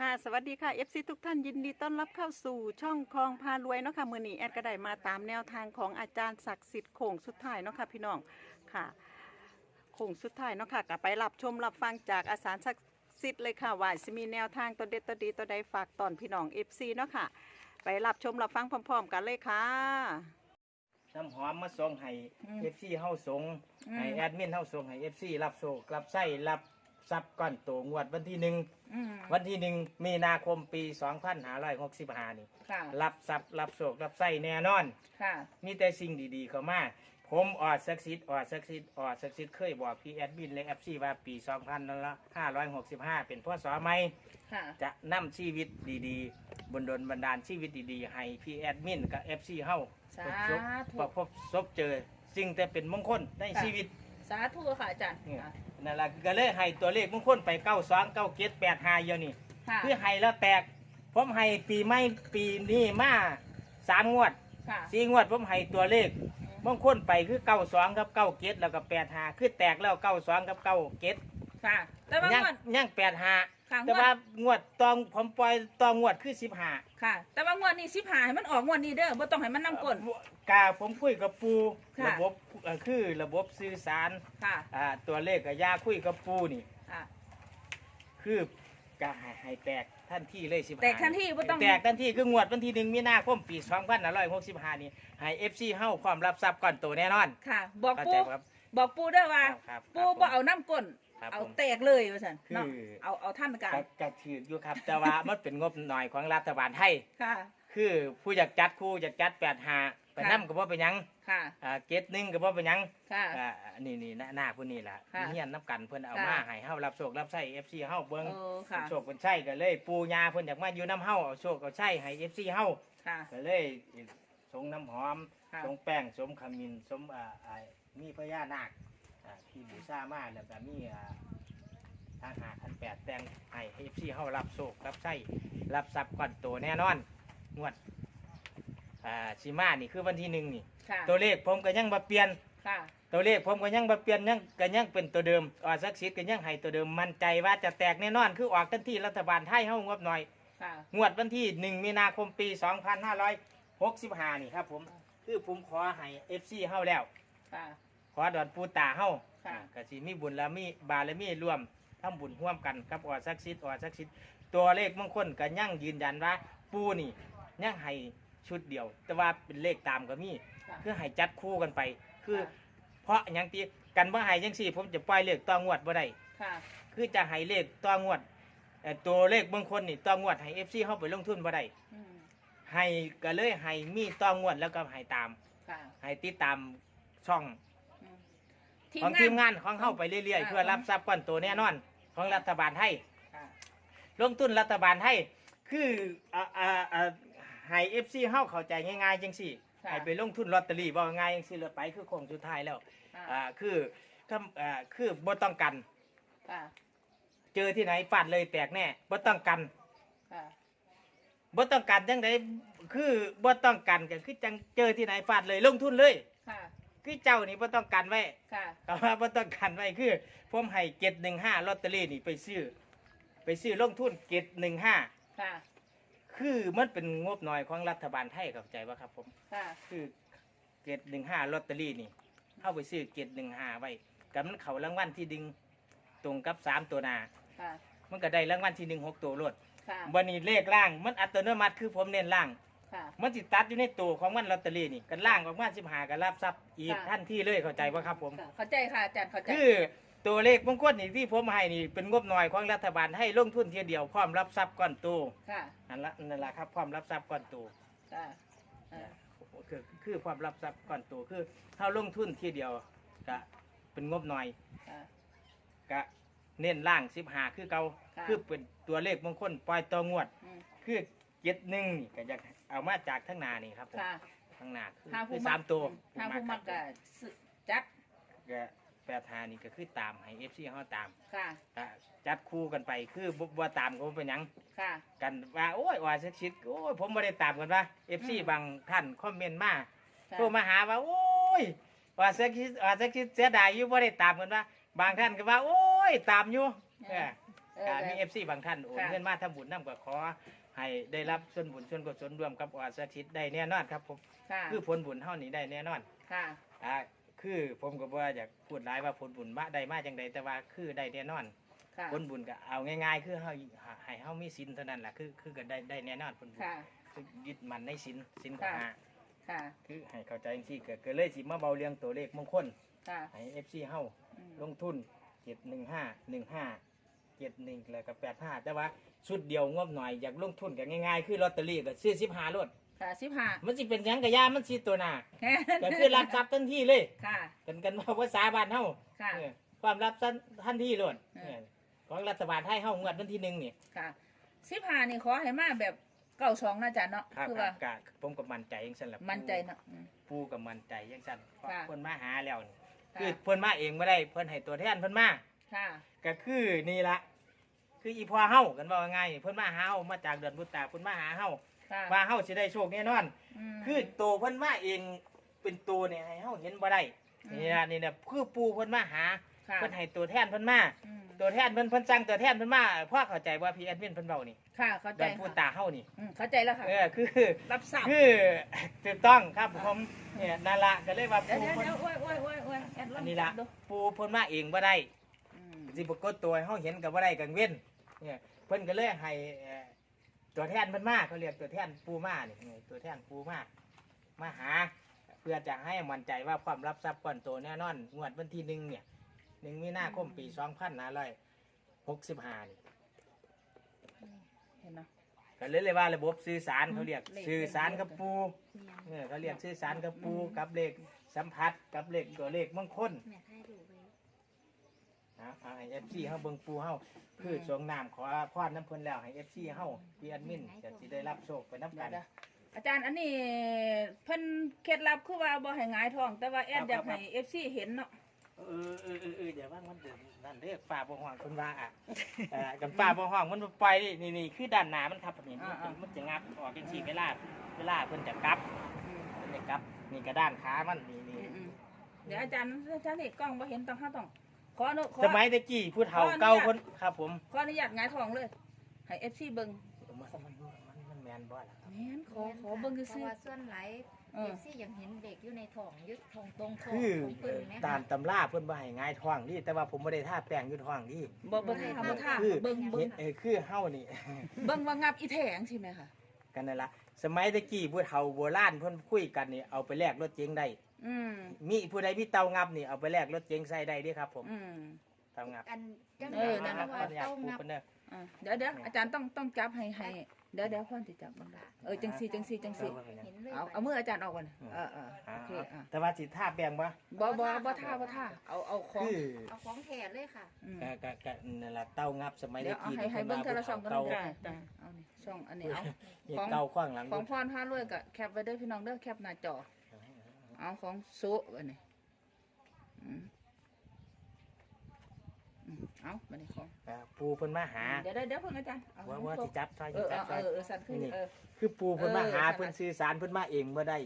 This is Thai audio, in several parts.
ค่ะสวัสดีค่ะ FC ทุกท่านยินดีต้อนรับเข้าสู่ช่องคลองพารวยเนาะค่ะมือนี้แอดก็ได้มาตามแนวทางของอาจารย์ศักดิ์สิทธิ์โค้งสุดท้ายเนาะค่ะพี่น้องค่ะโค้งสุดท้ายเนาะค่ะก็ไปรับชมรับฟังจากอาสารศักดิ์สิทธิ์เลยค่ะว่าจะมีแนวทางตัวเด็ดตัวดีตัวใดฝากตอนพี่น้อง FC เนาะค่ะ ไปรับชมรับฟังพร้อม ๆ กันเลยค่ะ น้ำหอมมาส่งให้อืมเอฟซีเฮาส่งอืม ให้แอดมินเฮาส่งให้เอฟซีรับโชครับไส้รับ ทรัพย์ก้อนโตงวดวันที่หนึ่งอืมวันที่หนึ่งมีนาคมปี2565นี่ ค่ะรับทรัพย์รับโชครับไส้แน่นอน ค่ะ มีแต่สิ่งดีๆเข้ามา ผมออดศักดิ์สิทธิ์ออดศักดิ์สิทธิ์ออดศักดิ์สิทธิ์เคยบอกพี่แอดมินและเอฟซีว่าปี2565 เป็นพ่อสอไหม ค่ะ จะนำชีวิตดีๆ บนดลบันดาลชีวิตดีๆ ให้พี่แอดมินกับเอฟซีเฮาสาประสบธุประพบพบเจอสิ่งแต่เป็นมงคลในค่ะ ชีวิต สาธุค่ะอาจารย์เนี่ยนั่นแหละก็เลยให้ตัวเลขมงคลไปเก้าสองเก้าเจ็ดแปดห้าเยอะนี่ค่ะคือให้แล้วแตกผมให้ปีไม่ปีนี้มาสามงวดค่ะสี่งวดผมให้ตัวเลขมงคลไปคือเก้าสองกับเก้าเจ็ดแล้วก็แปดห้าคือแตกแล้วเก้าสองกับเก้าเจ็ดค่ะแต่ว่ายังงวดยังแปดห้า ค่ะงวดแต่ว่างวดตองผมปล่อยตองงวดคือสิบห้าค่ะ แต่ว่างวดนี้สิบหายมันออกงวดนี้เด้อบ่ต้องให้มันนํก้น กาผมคุยกับปูค่ะ ระบบเอ่อคือระบบสื่อสารค่ะอ่าตัวเลขกับยาคุยกับปูนี่ ค่ะ คือกาให้ให้แตกทันทีเลยสิบแตกทันทีบ่ต้อง แตกทันทีคืองวดวันที่หนึ่งมีนาคมปีสองพันร้อยหกสิบห้านี่ให้เอฟซีเฮ้าความรับทรัพย์ก่อนโตแน่นอนค่ะ บอกเข้าปูใจครับ บอกปูเด้อว่า ครับปูครับบ่เอาน้ำก้น ครับเอาผม แตกเลยว่าซั่นคือเนาะเอาเอาท่านการกะกะถืออยู่ครับ แต่ว่ามันเป็นงบหน่อยของรัฐบาลไทย ค่ะ คือผู้อยากจัดครูอยากจัดแปดหาไปค่ะนั่ก็บ่เป็นหยังค่ะอ่าเกตหนึ่งก็บ่เป็นหยังค่ะ อ่านี่นี่หน้าหน้าผู้นี้ล่ะค่ะเฮียนนับกันเพิ่นเอาค่ะ มาให้เฮารับโชครับใช้ FC เฮาเบิ่งโอ้ค่ะโชคเพิ่นใช้ก็เลยปูยาเพิ่นอยากมาอยู่น้ำเฮาเอาโชคเอาใช้ให้ FC เฮาค่ะก็เลยสงน้ำหอมค่ะ สงแป้งสมขมิ้นสมอ่าอ่ามีพญานาค อ่าที่บูชามาแล้วก็มีอ่าทางหาพันแปดแต่งให้ FC เฮารับโชครับใช้รับทรัพย์ก่อนโตแน่นอนงวดอ่าสิมานี่คือวันที่หนึ่งนี่ ค่ะ ตัวเลขผมก็ยังบ่เปลี่ยน ค่ะ ตัวเลขผมก็ยังบ่เปลี่ยนยังก็ยังเป็นตัวเดิมออสักดิ์สิทธิ์ก็ยังให้ตัวเดิมมั่นใจว่าจะแตกแน่นอน คือออกทันทีรัฐบาลไทยเฮางบหน่อย ค่ะ งวดวันที่ 1 มีนาคมปี 2565 นี่ครับผม คือผมขอให้ FC เฮาแล้ว ค่ะข อดอนปูตาเฮาค่ะ อ่าก็สิมีบุญและมีบารมีร่วมทำบุญร่วมกันกับออสักดิ์สิทธิ์ออสักดิ์สิทธิ์ตัวเลขมงคลก็ยังยืนยันว่าปูนี่ยังให้ชุดเดียว แต่ว่าเป็นเลขตามก็มี ค่ะ คือให้จัดคู่กันไป คือ ค่ะ เพราะอย่างที่กันว่าให้ยังสี่ ผมจะปล่อยเลขต่องวดบ่ได้ ค่ะคือจะให้เลขต่องวดเอ่อตัวเลขบางคนนี่ต่องวดให้เอฟซีเข้าไปลงทุนบ่ได้อืมให้ก็เลยให้มีต่องวดแล้วก็ให้ตามค่ะ ให้ติดตามช่องอืม ของทีมงานของเข้าไปเรื่อยอ่าๆเพื่อรับทรัพย์ก้อนโตแน่นอน ของรัฐบาลไทย ค่ะ ลงทุนรัฐบาลไทยคืออ่าอ่าอ่าให้เอฟซีเข้าเข้าใจง่ายๆจังสี่ค่ะ ให้ไปลงทุนลอตเตอรี่บ่ง่ายจังสี่เลยไปคือโค้งสุดท้ายแล้วค่ะอ่าคือคำอ่าคือบ่ต้องกัน ค่ะเจอที่ไหนฟาดเลยแตกแน่บ่ต้องกันค่ะบ่ต้องกันจังไดคือบ่ต้องกันก็คือจังเจอที่ไหนฟาดเลยลงทุนเลย ค่ะ คือเจ้านี่บ่ต้องกันไว้ค่ะ คำว่าบ่ต้องกันไว้คือผมให้715ลอตเตอรี่นี่ไปซื้อ ไปซื้อลงทุน715ค่ะ คือมันเป็นงบน้อยของรัฐบาลไทยเข้าใจบ่ครับผม ค่ะ คือ715ลอตเตอรี่นี่เฮาไปซื้อ715ไว้กับมันเข้ารางวัลที่ดึงตรงกับสามตัวหน้าค่ะ มันก็ได้รางวัลที่หนึ่งหกตัวรวดค่ะ วันนี้เลขล่างมันอัตโนมัติคือผมเน้นล่าง ค่ะ มันสิตัดอยู่ในตัวของมันลอตเตอรี่นี่กันล่างออกมาสิบหากันรับทรัพย์อีกค่ะ ท่านที่เลยเข้าใจว่าครับผม ค่ะ เข้าใจค่ะอาจารย์เข้าใจ คือตัวเลขมงคลนี่ที่ผมให้นี่เป็นงบหน่อยของรัฐบาลให้ลงทุนเทียเดียวพร้อมรับทรัพย์ก้อนโตค่ะนั่นละนั่นละครับพร้อมรับทรัพย์ก้อนโตค่ะเออคือคือพร้อมรับทรัพย์ก้อนโตคือถ้าลงทุนทีเดียวก็เป็นงบหน่อยค่ะ ก็เน้นล่างสิบหาคือเก่าค่ะ คือเป็นตัวเลขมงคลปล่อยตัวงวด อืมคือเจ็ดหนึ่งนี่ก็จะ เอามาจากทั้งหนานี่ครับผมค่ะทั้งหนาคือถ้าคืผู้อมัสากมตัวถ้าผู้มักคก็รับสึจัดก็แปดหานี่ก็คือตามให้เอฟซีเขาตามค่ะก็จัดคู่กันไปคือบ่บ่ตามก็บ่เป็นหยัง ค่ะกันว่าโอ้ยว่าสักชิดโอ้ยผมไม่ได้ตามกันว่าเอฟซีอืมบางท่านคอมเมนต์มาค่ะ โทรมาหาว่าโอ้ยว่าสักชิดว่าสักชิดเสียดายอยู่ไม่ได้ตามกันว่า บางท่านก็ว่า โอ้ยตามอยู่เออ เอเอออ่ามีได้เอฟซีบางท่านโอนค่ะ เงินมาทำบุญนำก็ขอ ให้ได้รับส่วนบุญส่วนกุศลรวมกับอสถิตได้แน่นอนครับผมค่ะคือผลบุญเท่านี้ได้แน่นอนค่ะ อ่าคือผมก็บ่ว่าอยากพูดหลายว่าผลบุญมาได้มาจังใดแต่ว่าคือได้แน่นอน ค่ะ ผลบุญก็เอาง่ายๆ คือเฮาให้เฮามีศีลเท่านั้นแหละคือคือก็ได้ได้แน่นอนผลบุญค่ะ คือยึดมันในศีลศีลก็ค่ะ หาค่ะ คือให้เข้าใจจังซี่ก็ก็เลยสิมาเบาเรื่องตัวเลขมงคลค่ะให้ FC เฮา อืมลงทุนเจ็ดหนึ่งห้าหนึ่งห้าเจ็ดหนึ่งแล้วก็แปดห้าแต่ว่า ชุดเดียวงบหน่อยอยากลงทุนกันง่ายๆ คือลอตเตอรี่ก็ซื้อสิบห้ารถค่ะสิบห้ามันสิเป็นหยังกะยามันสิตัวหนาแค่ก็คือรับทรัพย์ทันทีเลยค่ะ กันกันว่าภาษาบ้านเฮาค่ะเออความรับทันทีเลยเออของรัฐบาลให้เฮางวดวันที่หนึ่งนี่ค่ะสิบห้านี่ขอให้มาแบบเก้าสองนะอาจารย์เนาะครับคือครัว่าบกะผมก็มั่นใจยังสั่นแหละมั่นใจเนาะอืม ปูก็มั่นใจยังสั่นเพราะค่ะเพิ่นมาหาแล้วนี่ค่ะคือเพิ่นมาเองไม่ได้เพิ่นให้ตัวแทนเพิ่นมา ค่ะ ก็คือนี่ละ คืออีพอเฮากันว่าง่ายๆเพิ่นมาหาเฮามาจากเดือนพุทธาเพิ่นมาหาเฮาค่ะว่าเฮาสิได้โชคแน่นอน ม คือโตเพิ่นมาเองเป็นตัวเนี่ยให้เฮาเห็นบ่ได้อืม นี่นะนี่นะคือปูเพิ่นมาหาค่ะเพิ่นให้ตัวแทนเพิ่นมาอืมตัวแทนเพิ่นเพิ่นสั่งตัวแทนเพิ่นมาพ่อเข้าใจว่าพี่แอดมินเพิ่นเว้านี่ค่ะเข้าใจเดือนพุทค่ะธาเฮานี่อืมเข้าใจแล้วค่ะ เออคือ รับทราบคือถูกต้องครับผมเนี่ยนั่นละก็เลยว่าเดี๋ยวปูเดี๋ยวเพิ่น เดี๋ยวโอ้ยโอ้ยโอ้ยโอ้ยแอดลอัอนงนี้ละดูปูเพิ่นมาเองบ่ได้อืมสิปรากฏตัวให้เฮาเห็นกับบ่ได้กังเว้น เนี่ยเพิ่นก็เลยให้เอ่อตัวแทนเพิ่นมาเขาเรียกตัวแทนปูมานี่นี่ตัวแทนปูมามาหา เพื่อจะให้มั่นใจว่าความรับทรัพย์ก้อนโตแน่นอน งวดวันที่หนึ่งเนี่ยหนึ่งมีนาคมปีสองพันห้าร้อยหกสิบห้านี่เห็นเนาะก็เลยเลยว่าระบบสื่อสารเขาเรียกเลข สื่อสารกับปูเนี่ยเขาเรียกสื่อสารกับปูกับเลขสัมผัสกับเลขตัวเลขมงคลแม่ให้ดูไป นะเอาให้เอฟซีเฮาเบิ่งปูเฮาคือสวงน้ำขอพรน้ำเพิ่นแล้วให้เอฟซีเฮาพี่แอดมินจะสิได้รับโชคไปนับเดี๋กัยวนเดี๋ยวอาจารย์อันนี้เพิ่นเคล็ดลับคือว่าบ่ให้หงายท้อง แต่ว่าแอดอยากให้ FC เห็นเนาะเออเออเออเออเดี๋ยวว่ามันเดินนั่นเด้อฟ้าบ่ห้องเพิ่นว่าอะเอ่อกันฟ้าบ่ห้องมันบ่ปล่อยนี่นี่นี่คือด้านหน้ามันครับนี่มันจะมันจะงับออกจังซี่เวลาเวลาเพิ่นจะกลับอืมเพิ่นจะกลับนี่ก็ด้านขามันนี่นี่อืมอืมเดี๋ยวอาจารย์อาจารย์นี่กล้องบ่เห็นต้องห้าต้อง ขออนุขอ สมัยตะกี้ผู้เฒ่าขออนุญาตเก่าเพิ่นครับผมขออนุญาตหงายท้องเลย ให้ FC เบิ่งมันมันมันมันแม่นบ่ล่ะครับแม่นขอขอเบิ่งเพซื่อราะว่าส่วนหลายๆเอเออฟซี่ยังเห็นเด็กอยู่ในท้องยึดท้องตรงท้องคือของเปิ้นไหมตามตำราเพิ่นบ่ให้ง่ายท้องนี่แต่ว่าผมบ่ได้ทาแป้งอยู่ท้องนี่บ่บ่ท่าบ่ท่าคือเบิ่งเบิ่เห็งนเออคือเฮานี่ เบิ่งว่างับอีแถงใช่ไหมคะกันนั่นละสมัยตะกี้ผู้เฒ่าโบราณเพิ่นคุยกันนี่เอาไปแลกรถเก๋งได้ อืมมีผู้ใดมีเตางับนี่เอาไปแลกรถเก๋งใส่ได้เด้ครับผมอืม เตางับอันจังเออได๋นั่นว่าน่ะเต้างับเพิ่นเด้ออ่าเดี๋ยวเดี๋ยวอาจารย์ต้องต้องจับให้ให้ เดี๋ยวเดี๋ยวพ่อนสิจับมันได้เออจังซี่จังซี่จังซี่เห็นเลยเอาเอามืออาจารย์ออกก่อนเออเอออ่าโอเคอะแต่ว่าสิทาแป้งบ่บ่บ่บ่ท่าบ่ท่าเอาเอาของคือเอาของแท้เลยค่ะอืมกะกะกะนั่นล่ะเตางับสมัยเดี๋ตะยวเอากี้ให้ให้เบิ่งเทอละช่องกันเตาได้ได้เอานี่ช่องอันนี้เอานี่ของเตาข้างหลังของพรพารวยก็แคปไว้เด้อพี่น้องเด้อแคปหน้าจอเอาของสุอันนี้อืมอืม เอาบัดนี้ของอ่าปูเพิ่นมาหา เดี๋ยวเดี๋ยวเดี๋ยวเพิ่งอาจารย์เอาว่าของว่าครสิบจับซอยเอสิอจัเอาบซอยเออเออสั่นขึ้นนี่เออ คือปูเพิ่นมาหาเออ เพิ่นสื่อสารเพิ่นมาเองบ่ได้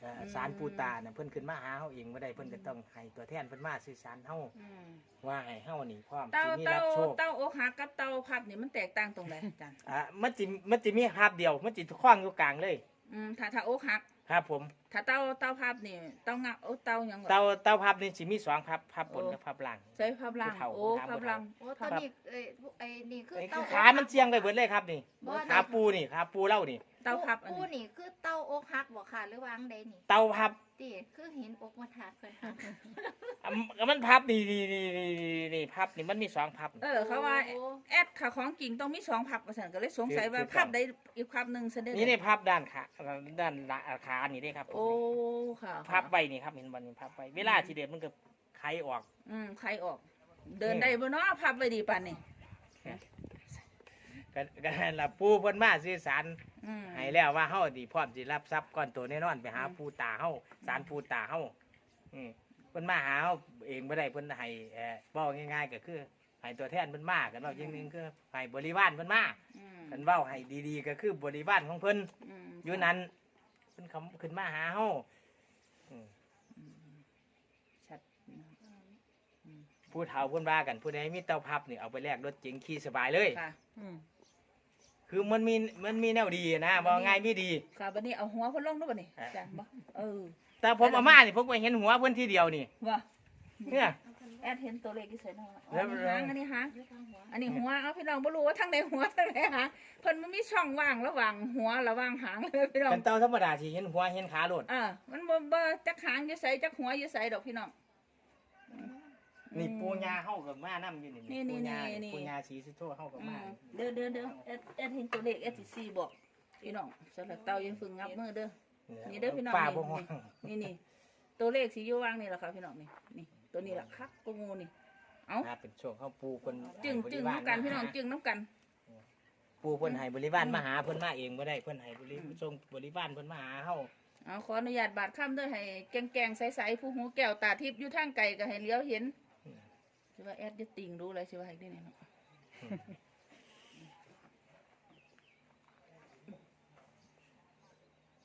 เอ่ออมสารปูตาน่ะเพิ่นขึ้นมาหาเฮาเองบ่ได้เพิ่นก็ต้องให้ตัวแทนเพิ่นมาสื่อสารเฮาอืมว่าให้เฮานี่พร้อมเต้าสิมีเต้ารับโชค เต้าอกหักกับเต้าพับนี่มันแตกต่างตรงไหนอาจารย์อ่ามันสิมันสิมีภาพเดียว มันสิคว้างอยู่กลางเลย อืมถ้าถ้าอกหัก ครับผม ถ้าเต้าเต้าพับนี่เต้างักโอ้เต้าหยังเตาเตาภาพนี่สิมีสองภาพภาพบนโอ้กับภาพล่าง ใช้พับล่างผู้เฒ่าโอ้ถามพับผู้ล่าง โอ้ตอนนี้เอ้ยไอ้นี่คือไอ้เต้าคือขา มันเจียงไปเบิดเลยครับนี่บ่ขาปูนี่ขาปูเล่านี่ เต้าพับอันปูนี้นี่คือเต้าอกหักบ่ค่ะ หรือวางใดนี่เตาพับติคือเห็นอกมาทักเพิ่นหัก อะมันพับนี่นี่นี่นี่นี่นี่พับนี่มันมีสองพับ เออ เขาว่าโอ้แอดค่ะของจริงต้องมีสองพับประสันก็เลยสงสัยว่าคือคือพับใดอีกพับหนึ่งเสด็จนี่นี่พับด้านขาด้านหลังขานี่ได้ครับผมโอ้ค่ะพับไว้นี่ครับเห็นบอลนี่พับไว้เวลาทีเด็ดมันก็ไขออก อืมใครออก เดินได้บ่เนาะพับไว้ดีปานนี่ ก็ก็นั่นล่ะปูเพิ่นมาสื่อสารอืมให้แล้วว่าเฮาสิพร้อมสิรับทรัพย์ก้อนโตแน่นอนไปหาปูตาเฮาสารปูตาเฮาอืมเพิ่นมาหาเฮาเองบ่ได้เพิ่นให้เอ่อเว้าง่ายๆก็คือให้ตัวแทนเพิ่นมากันเว้าจริงๆคือให้บริวารเพิ่นมาอืมกันเว้าให้ดีๆ ก็คือบริวารของเพิ่น อืมอยู่นั้นเพิ่นคำขึ้นมาหาเฮาอืมอืมชัดอืมผู้เฒ่าเพิ่นว่ากันผู้ใดมีเตาพับนี่เอาไปแลกรถเก๋งขี่สบายเลย ค่ะ อืม คือมันมีมันมีแนวดีนะบ่ง่ายมีดี ค่ะบัดนี้เอาหัวเพิ่นลงด้วยบ่นี่อะอาจารย์บ่เออแต่ผมเอามานี่ผมก็เห็นหัวเพิ่นทีเดียวนี่ว่าเนี่ย แอดเห็นตัวเลขที่ใส่เนาะอ๋อแล้วอันนี้หางอันนี้หางอยู่ข้างหัวอันนี้หัวเอาพี่น้องบ่รู้ว่าทางใดหัวทางใดหางเพิ่นมันมีช่องว่างระหว่างหัวระหว่างหางเลยพี่น้องเป็นเต่าธรรมดาที่เห็นหัวเห็นขาโลดอ่ามันบ่บ่จักหางอยู่ไสจักหัวอยู่ไสดอกพี่น้อง นี่ปูญาเฮากับมานํอยู่นี่นี่นี่ปูญานี่ปูญาสีสุโธเฮากับอืมามเด้อเด้อเด้อแอดแอดเห็นตัวเลขแอดสิสี่บอกพี่น้องสำหรับเตายังฝึกงับมือเด้อ นี่เด้อพี่น้องป้านี่บ่ฮ้องนี่นี่ตัวเลขสีอยู่วางนี่แหละค่ะพี่น้องนี่นี่ตัวนี้แหละคักกูงูนี่ เอาอ่าเป็นช่วงเฮาปูเพิ่นจึงให้จึงบริวารน้ำกันพี่น้องมาหาจึงน้ำกัน ปูเพิ่นให้บริวารมาหาเพิ่นมาเองบ่ได้เพิ่นให้บริส่งบริวารเพิ่นมาหาเฮาเอาขออนุญาตบาดข้ามด้วยให้แกงแกงๆใสๆผู้หูแก้วตาทิพย์อยู่ทางไกลก็ให้เลี้ยวเห็น สิว่าแอดจะติงรู้อะไรสิว่าให้ได้เนี่ยเนาะ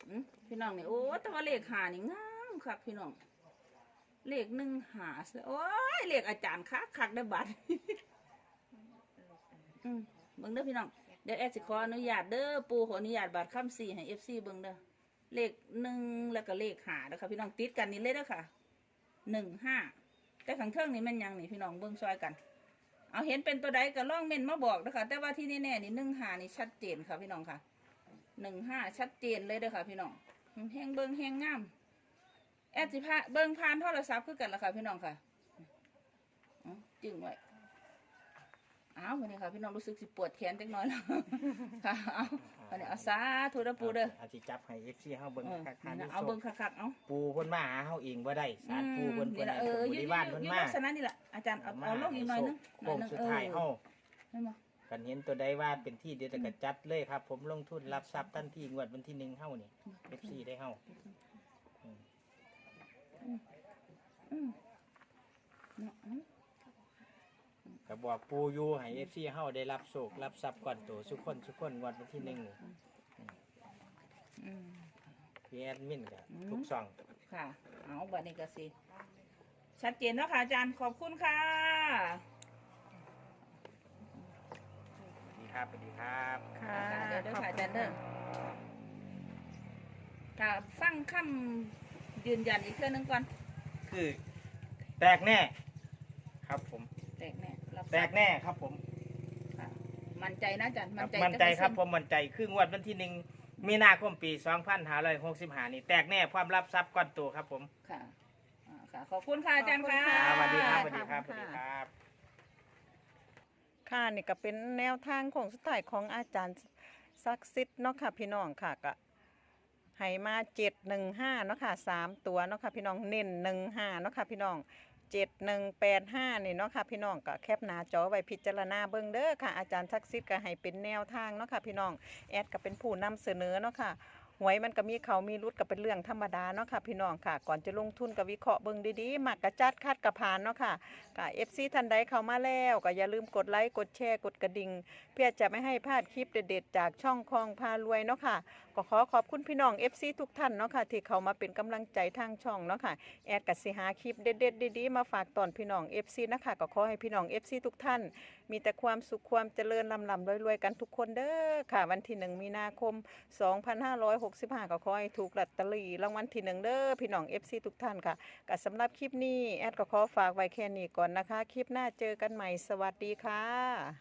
อืมพี่น้องนี่โอ้แต่ว่าเลขหานี่งามคักพี่น้อง เลขหนึ่งหาเสียโอ้ยเลขอาจารย์คักคักได้บัตรเบิ่งเด้อพี่น้องเดี๋ยวแอดสิขออนุญาตเด้อปูขออนุญาตบาทคำสี่ให้เอฟซีเบิ่งเด้อเลขหนึ่งแล้วก็เลขหาเด้อค่ะพี่น้องติดกันนี่เลยเด้อค่ะหนึ่งห้า แต่ขังเทิงนี่มันยังนี่พี่น้องเบิ้งซอยกัน เอาเห็นเป็นตัวใดก็ล่องเม่นมาบอกนะคะแต่ว่าที่แน่ๆนี่หนึ่งหานี่ชัดเจนค่ะพี่น้องค่ะหนึ่งห้าชัดเจนเลยเด้อค่ะ พี่น้องแห้งเบิ้งแห้งงามแอดสิพาเบิ้งพานโทรศัพท์คือกันละค่ะ พี่น้องค่ะจึงไว้ อ้าววันนี้ค่ะพี่น้องรู้สึกสิปวดแขนจักหน่อยแล้ว ค่ะเอาวันนี้เอาสาธุเด้อปูเด้ออาจสิจับให้ FC เฮาเบิ่งเออคักนี่ๆนะเอาเบิ่งคักๆเอาปูเพิ่นมาหาเฮาเองบ่ได้สารปูเพิ่นอืมเพิ่นนี่ละให้เออบอยู่ริวารเพิ่นอยู่มาลักษณะนี่แหละอาจารย์เอาเอาลงอีกหน่อยนึงหน่โค้อยงนึงสุดเออท้ายเฮาเห็นบ่กันเห็นตัวใดว่าเป็นที่เดียวแต่ก็จัดเลยครับ ผมลงทุนรับทรัพย์ทันทีงวดวันที่หนึ่งเฮานี่ FC ได้เฮาอืมเนาะอืม ก็บอกปูอยู่ให้ FC เฮาได้รับโชครับทรัพย์ก่อนโตทุกคนทุกคนงวดวันที่หนึ่งนี่อืม พี่แอดมินก็อืม ทุกช่อง ค่ะ เอาบัดนี้ก็สิ ชัดเจนแล้วค่ะอาจารย์ ขอบคุณค่ะ สวัสดีครับสวัสดีครับ ค่ะ เดี๋ยวเด้อขอบค่ะอาคุจารณย์เด้อค่ะฟังคำยืนยันอีกเทื่อนึงก่อน คือ แตกแน่ ครับผม แตกแน่รับท แตราบกแน่ครับผมค่ะมั่นใจนะอาจารย์ครัมั่บนใจมั่นใจครับจะผมมั่นใจคืองวดวันที่หนึ่งมีนาคมปี2565นี่แตกแน่ความรับทรัพย์ก้อนโตครับผมค่ะอ่าค่ะ ขอบคุณค่ะอาจารย์ค่ะขอบคุณอ่าค่ะสวัสดีครับสวัสดีครับขสอบวัสคุณดีค่ะครับ ค่ะนี่ก็เป็นแนวทางของสุดท้ายของอาจารย์ศักดิ์สิทธิ์เนาะค่ะพี่น้องค่ะก็ให้มาเจ็ดหนึ่งห้าเนาะค่ะสามตัวเนาะค่ะพี่น้องเน้นหนึ่งห้าเนาะค่ะพี่น้อง เจ็ดหนึ่งแปดห้านี่เนาะค่ะพี่น้องก็แคปหน้าจอไว้พิจารณาเบิ่งเด้อค่ะอาจารย์ทักษิณก็ให้เป็นแนวทางเนาะค่ะพี่น้องแอดก็เป็นผู้นำเสนอเนาะค่ะ หวยมันก็มีเขามีรุดก็เป็นเรื่องธรรมดาเนาะค่ะพี่น้องค่ะ ก่อนจะลงทุนก็วิเคราะห์เบิ่งดีๆหมักกระจัดคาดกระพานเนาะค่ะก็เอฟซีท่านใดเข้ามาแล้วก็อย่าลืมกดไลค์กดแชร์กดกระดิ่งเพื่อจะไม่ให้พลาดคลิปเด็ดๆจากช่องคลองพารวยเนาะค่ะก็ขอขอบคุณพี่น้อง FC ทุกท่านเนาะค่ะที่เข้ามาเป็นกำลังใจทางช่องเนาะค่ะแอดกัสิหาคลิปเด็ดๆดีๆมาฝากตอนพี่น้อง FC นะคะก็ขอให้พี่น้อง FC ทุกท่าน มีแต่ความสุขความเจริญลำลำรวยๆกันทุกคนเด้อค่ะ วันที่หนึ่งมีนาคม2565ก็ขอให้ถูกลอตเตอรี่รางวัลที่หนึ่งเด้อพี่น้อง FC ทุกท่านค่ะก็สำหรับคลิปนี้แอดก็ขอฝากไว้แค่นี้ก่อนนะคะ คลิปหน้าเจอกันใหม่สวัสดีค่ะ